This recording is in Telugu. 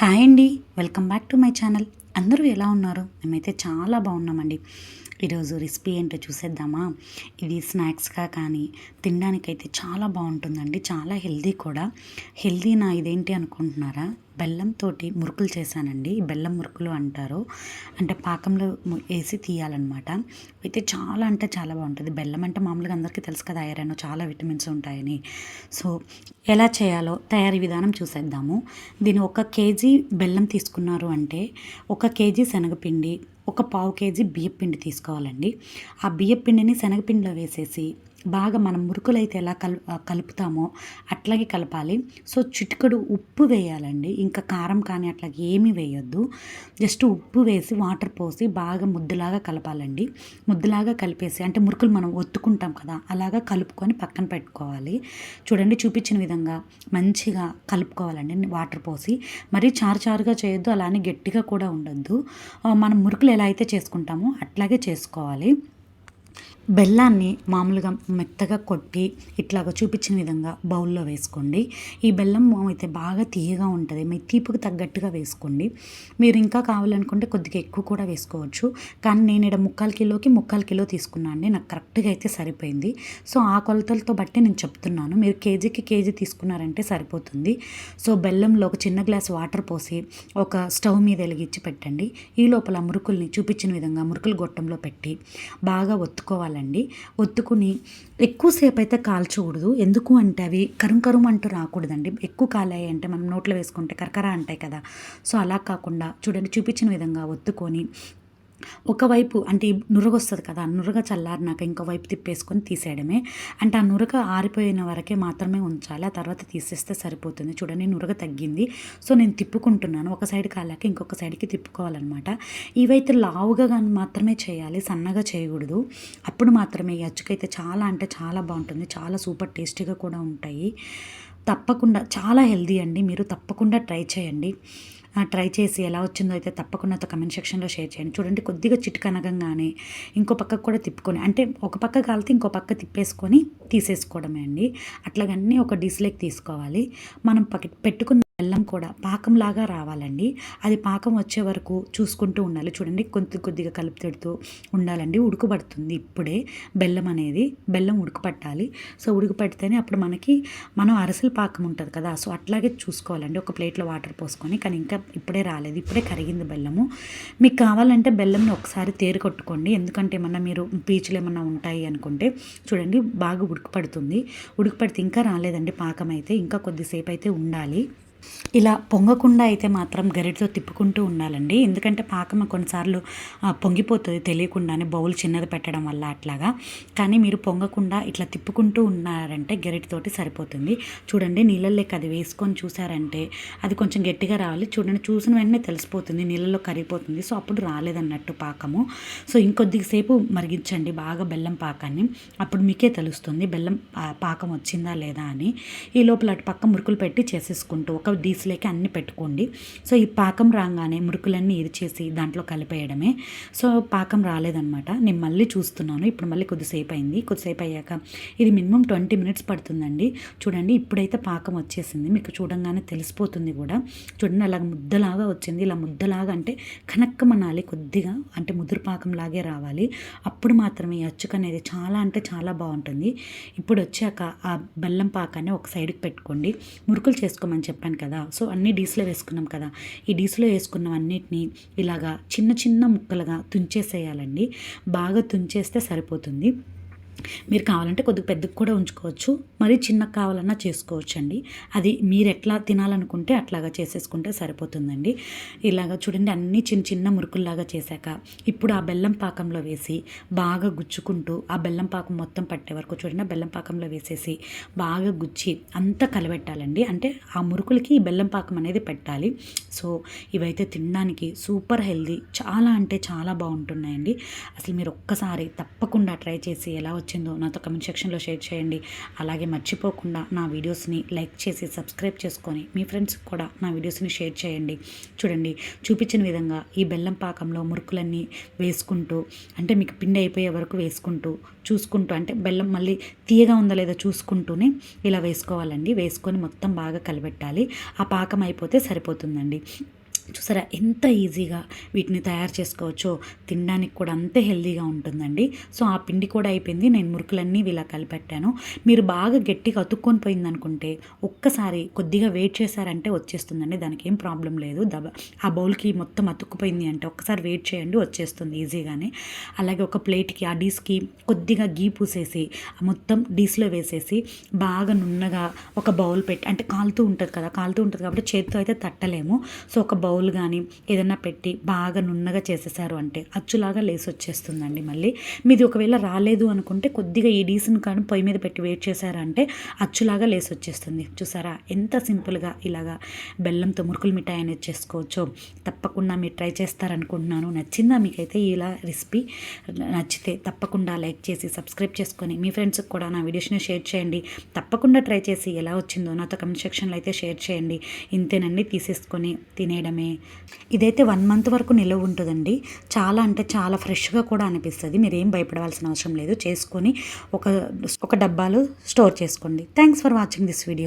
హాయ్ అండి. Welcome back to my channel. అందరూ ఎలా ఉన్నారు? మేమైతే చాలా బాగున్నామండి. ఈరోజు రెసిపీ ఏంటో చూసేద్దామా? ఇది స్నాక్స్గా కానీ తినడానికైతే చాలా బాగుంటుందండి చాలా హెల్దీ కూడా. హెల్దీ నా ఇదేంటి అనుకుంటున్నారా? బెల్లంతో మురుకులు చేశానండి బెల్లం మురుకులు అంటారు. అంటే పాకంలో ము- వేసి తీయాలన్నమాట. అయితే చాలా అంటే చాలా బాగుంటుంది. బెల్లం అంటే మామూలుగా అందరికీ తెలుసు కదా ఐరన్ చాలా విటమిన్స్ ఉంటాయని. సో ఎలా చేయాలో తయారీ విధానం చూసేద్దాము. దీని ఒక కేజీ బెల్లం తీసుకున్నారు అంటే ఒక కేజీ శనగపిండి ఒక పావు కేజీ బియ్యపిండి తీసుకోవాలండి. ఆ బియ్యపిండిని శనగపిండిలో వేసేసి బాగా మనం మురుకులు అయితే ఎలా కలు కలుపుతామో అట్లాగే కలపాలి. సో చిటికడు ఉప్పు వేయాలండి. ఇంకా కారం కానీ అట్లా ఏమీ వేయొద్దు. జస్ట్ ఉప్పు వేసి వాటర్ పోసి బాగా ముద్దులాగా కలపాలండి. ముద్దులాగా కలిపేసి అంటే మురుకులు మనం ఒత్తుకుంటాం కదా అలాగా కలుపుకొని పక్కన పెట్టుకోవాలి. చూడండి చూపించిన విధంగా మంచిగా కలుపుకోవాలండి వాటర్ పోసి. మరీ చారు చారుగా చేయొద్దు అలానే గట్టిగా కూడా ఉండొద్దు. మనం మురుకులు ఎలా అయితే చేసుకుంటామో అట్లాగే చేసుకోవాలి. బెల్లాన్ని మామూలుగా మెత్తగా కొట్టి ఇట్లాగా చూపించిన విధంగా బౌల్లో వేసుకోండి. ఈ బెల్లం అయితే బాగా తీయగా ఉంటుంది. మీ తీపుకు తగ్గట్టుగా వేసుకోండి. మీరు ఇంకా కావాలనుకుంటే కొద్దిగా ఎక్కువ కూడా వేసుకోవచ్చు. కానీ నేను ఇక్కడ ముక్కాలు కిలోకి ముక్కాలు కిలో తీసుకున్నాను అండి. నాకు కరెక్ట్గా అయితే సరిపోయింది. సో ఆ కొలతలతో బట్టి నేను చెప్తున్నాను. మీరు కేజీకి కేజీ తీసుకున్నారంటే సరిపోతుంది. సో బెల్లంలో ఒక చిన్న గ్లాస్ వాటర్ పోసి ఒక స్టవ్ మీద వెలిగించి పెట్టండి. ఈ లోపల మురుకుల్ని చూపించిన విధంగా మురుకులు గొట్టంలో పెట్టి బాగా ఒత్తుకోవాలి ఒత్తుకోవాలండి ఒత్తుకుని ఎక్కువసేపు అయితే కాల్చకూడదు. ఎందుకు అంటే అవి కరుం కరుం అంటూ రాకూడదండి. ఎక్కువ కాలాయి అంటే మనం నోట్లో వేసుకుంటే కరకర అంటాయి కదా. సో అలా కాకుండా చూడండి చూపించిన విధంగా ఒత్తుకొని ఒకవైపు అంటే నురగ వస్తుంది కదా ఆ నురగ చల్లారినాక ఇంకో వైపు తిప్పేసుకొని తీసేయడమే. అంటే ఆ నురగ ఆరిపోయిన వరకే మాత్రమే ఉంచాలి ఆ తర్వాత తీసేస్తే సరిపోతుంది. చూడండి నురగ తగ్గింది. సో నేను తిప్పుకుంటున్నాను. ఒక సైడ్ కాలాక ఇంకొక సైడ్కి తిప్పుకోవాలన్నమాట. ఇవైతే లావుగా కానీ మాత్రమే చేయాలి సన్నగా చేయకూడదు. అప్పుడు మాత్రమే ఈ అచ్చుకైతే చాలా అంటే చాలా బాగుంటుంది. చాలా సూపర్ టేస్టీగా కూడా ఉంటాయి. తప్పకుండా చాలా హెల్దీ అండి. మీరు తప్పకుండా ట్రై చేయండి. ట్రై చేసి ఎలా వచ్చిందో అయితే తప్పకుండా కమెంట్ సెక్షన్లో షేర్ చేయండి. చూడండి కొద్దిగా చిట్కనగంగానే ఇంకో పక్కకు కూడా తిప్పుకొని అంటే ఒక పక్క కాలితే ఇంకో పక్క తిప్పేసుకొని తీసేసుకోవడమే అండి. అట్లాగన్నీ ఒక డిస్లేక్ తీసుకోవాలి. మనం పెట్టుకున్న బెల్లం కూడా పాకంలాగా రావాలండి. అది పాకం వచ్చే వరకు చూసుకుంటూ ఉండాలి. చూడండి కొద్ది కొద్దిగా కలుపు తిడుతూ ఉండాలండి. ఉడుకుపడుతుంది ఇప్పుడే. బెల్లం అనేది బెల్లం ఉడకపట్టాలి. సో ఉడకపడితేనే అప్పుడు మనకి మనం అరసలు పాకం ఉంటుంది కదా సో అట్లాగే చూసుకోవాలండి. ఒక ప్లేట్లో వాటర్ పోసుకొని కానీ ఇంకా ఇప్పుడే రాలేదు. ఇప్పుడే కరిగింది బెల్లము. మీకు కావాలంటే బెల్లంని ఒకసారి తేరు కొట్టుకోండి. ఎందుకంటే ఏమన్నా మీరు పీచులు ఏమన్నా ఉంటాయి అనుకుంటే చూడండి బాగా ఉడకపడుతుంది. ఉడకపడితే ఇంకా రాలేదండి పాకం అయితే. ఇంకా కొద్దిసేపు అయితే ఉండాలి. ఇలా పొంగకుండా అయితే మాత్రం గరిటతో తిప్పుకుంటూ ఉండాలండి. ఎందుకంటే పాకం కొన్నిసార్లు పొంగిపోతుంది తెలియకుండానే బౌల్ చిన్నది పెట్టడం వల్ల అట్లాగా. కానీ మీరు పొంగకుండా ఇట్లా తిప్పుకుంటూ ఉన్నారంటే గరిటతోటి సరిపోతుంది. చూడండి నీళ్ళల్లోకి అది వేసుకొని చూసారంటే అది కొంచెం గట్టిగా రావాలి. చూడండి చూసిన వెంటనే తెలిసిపోతుంది నీళ్ళలో కరిగిపోతుంది. సో అప్పుడు రాలేదన్నట్టు పాకము. సో ఇంకొద్దిసేపు మరిగించండి బాగా బెల్లం పాకాన్ని. అప్పుడు మీకే తెలుస్తుంది బెల్లం పాకం వచ్చిందా లేదా అని. ఈ లోపల అటు పక్క మురుకులు పెట్టి చేసేసుకుంటూ ఒక దీసులేక అన్ని పెట్టుకోండి. సో ఈ పాకం రాగానే మురుకులన్నీ ఇరిచేసి దాంట్లో కలిపేయడమే. సో పాకం రాలేదనమాట నేను మళ్ళీ చూస్తున్నాను. ఇప్పుడు మళ్ళీ కొద్దిసేపు అయింది. కొద్దిసేపు అయ్యాక ఇది మినిమం ట్వంటీ మినిట్స్ పడుతుందండి. చూడండి ఇప్పుడైతే పాకం వచ్చేసింది. మీకు చూడంగానే తెలిసిపోతుంది కూడా. చూడండి అలా ముద్దలాగా వచ్చింది. ఇలా ముద్దలాగా అంటే కనక్కమనాలి కొద్దిగా అంటే ముదురు పాకం లాగే రావాలి. అప్పుడు మాత్రమే ఈ అచ్చుక అనేది చాలా అంటే చాలా బాగుంటుంది. ఇప్పుడు వచ్చాక ఆ బెల్లం పాకాన్ని ఒక సైడ్కి పెట్టుకోండి. మురుకులు చేసుకోమని చెప్పాను కదా. సో అన్ని డీస్లో వేసుకున్నాం కదా. ఈ డీస్లో వేసుకున్న అన్నిటిని ఇలాగా చిన్న చిన్న ముక్కలుగా తుంచేసేయాలండి. బాగా తుంచేస్తే సరిపోతుంది. మీరు కావాలంటే కొద్దిగా పెద్దగా కూడా ఉంచుకోవచ్చు. మరి చిన్న కావాలన్నా చేసుకోవచ్చు అండి అది మీరు ఎట్లా తినాలనుకుంటే అట్లాగా చేసేసుకుంటే సరిపోతుందండి. ఇలాగా చూడండి అన్నీ చిన్న చిన్న మురుకుల్లాగా చేశాక ఇప్పుడు ఆ బెల్లం పాకంలో వేసి బాగా గుచ్చుకుంటూ ఆ బెల్లం పాకం మొత్తం పట్టే వరకు చూడండి ఆ బెల్లం పాకంలో వేసేసి బాగా గుచ్చి అంతా కలబెట్టాలండి. అంటే ఆ మురుకులకి ఈ బెల్లం పాకం అనేది పెట్టాలి. సో ఇవైతే తినడానికి సూపర్ హెల్దీ చాలా అంటే చాలా బాగుంటున్నాయండి. అసలు మీరు ఒక్కసారి తప్పకుండా ట్రై చేసి ఎలా వచ్చిందో నాతో కమెంట్ సెక్షన్లో షేర్ చేయండి. అలాగే మర్చిపోకుండా నా వీడియోస్ని లైక్ చేసి సబ్స్క్రైబ్ చేసుకొని మీ ఫ్రెండ్స్కి కూడా నా వీడియోస్ని షేర్ చేయండి. చూడండి చూపించిన విధంగా ఈ బెల్లం పాకంలో మురుకులన్నీ వేసుకుంటూ అంటే మీకు పిండి అయిపోయే వరకు వేసుకుంటూ చూసుకుంటూ అంటే బెల్లం మళ్ళీ తీయగా ఉందా లేదా చూసుకుంటూనే ఇలా వేసుకోవాలండి. వేసుకొని మొత్తం బాగా కలిపెట్టాలి ఆ పాకం అయిపోతే సరిపోతుందండి. చూసారా? ఎంత ఈజీగా వీటిని తయారు చేసుకోవచ్చో తినడానికి కూడా అంతే హెల్దీగా ఉంటుందండి. సో ఆ పిండి కూడా అయిపోయింది. నేను మురుకులన్నీ ఇలా కలిపెట్టాను. మీరు బాగా గట్టిగా అతుక్కొని పోయిందనుకుంటే ఒక్కసారి కొద్దిగా వెయిట్ చేశారంటే వచ్చేస్తుందండి. దానికి ఏం ప్రాబ్లం లేదు. దబ ఆ బౌల్కి మొత్తం అతుక్కుపోయింది అంటే ఒక్కసారి వెయిట్ చేయండి వచ్చేస్తుంది ఈజీగానే. అలాగే ఒక ప్లేట్కి ఆ డీస్కి కొద్దిగా గీ పూసేసి ఆ మొత్తం డీస్లో వేసేసి బాగా నున్నగా ఒక బౌల్ పెట్టి అంటే కాలుతూ ఉంటుంది కదా కాలుతూ ఉంటుంది కాబట్టి చేతితో అయితే తట్టలేము. సో ఒక బౌల్ బౌల్ కానీ ఏదైనా పెట్టి బాగా నున్నగా చేసేసారు అంటే అచ్చులాగా లేసి వచ్చేస్తుందండి మళ్ళీ. మీది ఒకవేళ రాలేదు అనుకుంటే కొద్దిగా ఈ డీసన్ కానీ పొయ్యి మీద పెట్టి వెయిట్ చేశారంటే అచ్చులాగా లేసి వచ్చేస్తుంది. చూసారా ఎంత సింపుల్గా ఇలాగా బెల్లంతో మురుకులు మిఠాయి అనేది చేసుకోవచ్చో. తప్పకుండా మీరు ట్రై చేస్తారనుకుంటున్నాను. నచ్చిందా మీకైతే ఇలా రెసిపీ? నచ్చితే తప్పకుండా లైక్ చేసి సబ్స్క్రైబ్ చేసుకొని మీ ఫ్రెండ్స్కి కూడా నా వీడియోస్ని షేర్ చేయండి. తప్పకుండా ట్రై చేసి ఎలా వచ్చిందో నాతో కమెంట్ సెక్షన్లో అయితే షేర్ చేయండి. ఇంతేనండి తీసేసుకొని తినేయడమే. ఇదైతే వన్ మంత్ వరకు నిల్వ ఉంటుందండి. చాలా అంటే చాలా ఫ్రెష్గా కూడా అనిపిస్తుంది. మీరు ఏం భయపడవలసిన అవసరం లేదు. చేసుకొని ఒక ఒక డబ్బాలో స్టోర్ చేసుకోండి. Thanks for watching this video.